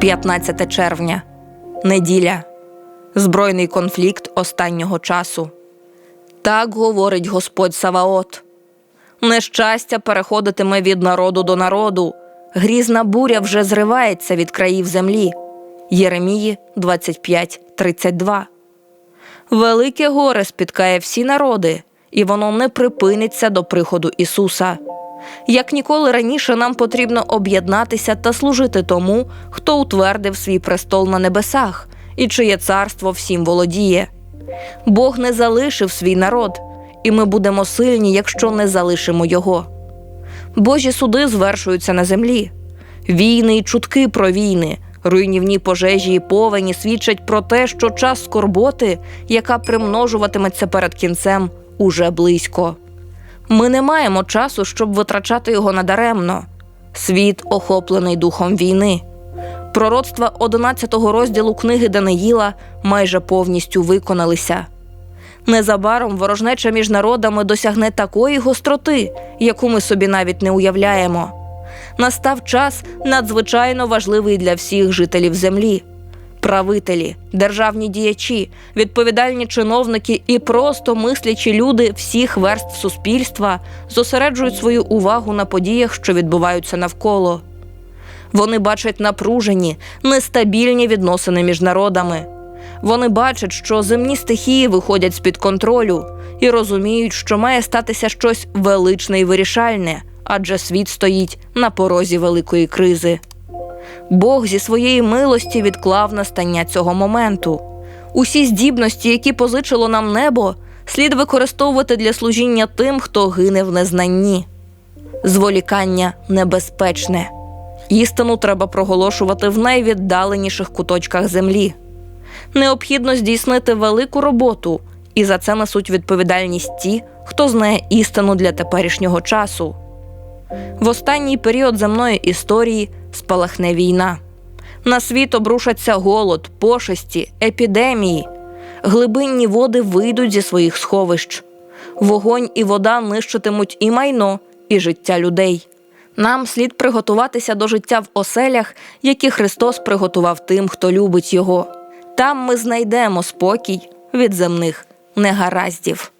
15 червня, неділя, збройний конфлікт останнього часу. Так говорить Господь Саваот. Нещастя переходитиме від народу до народу. Грізна буря вже зривається від країв землі. Єремії 25.32 Велике горе спіткає всі народи, і воно не припиниться до приходу Ісуса. Як ніколи раніше нам потрібно об'єднатися та служити тому, хто утвердив свій престол на небесах і чиє царство всім володіє. Бог не залишив свій народ, і ми будемо сильні, якщо не залишимо його. Божі суди звершуються на землі. Війни і чутки про війни, руйнівні пожежі і повені свідчать про те, що час скорботи, яка примножуватиметься перед кінцем, уже близько. Ми не маємо часу, щоб витрачати його надаремно. Світ охоплений духом війни. Пророцтва 11 розділу книги Даниїла майже повністю виконалися. Незабаром ворожнеча між народами досягне такої гостроти, яку ми собі навіть не уявляємо. Настав час надзвичайно важливий для всіх жителів землі. Правителі, державні діячі, відповідальні чиновники і просто мислячі люди всіх верств суспільства зосереджують свою увагу на подіях, що відбуваються навколо. Вони бачать напружені, нестабільні відносини між народами. Вони бачать, що земні стихії виходять з-під контролю і розуміють, що має статися щось величне і вирішальне, адже світ стоїть на порозі великої кризи. Бог зі своєї милості відклав настання цього моменту. Усі здібності, які позичило нам небо, слід використовувати для служіння тим, хто гине в незнанні. Зволікання небезпечне. Істину треба проголошувати в найвіддаленіших куточках землі. Необхідно здійснити велику роботу, і за це несуть відповідальність ті, хто знає істину для теперішнього часу. В останній період земної історії спалахне війна. На світ обрушаться голод, пошесті, епідемії. Глибинні води вийдуть зі своїх сховищ. Вогонь і вода нищитимуть і майно, і життя людей. Нам слід приготуватися до життя в оселях, які Христос приготував тим, хто любить Його. Там ми знайдемо спокій від земних негараздів.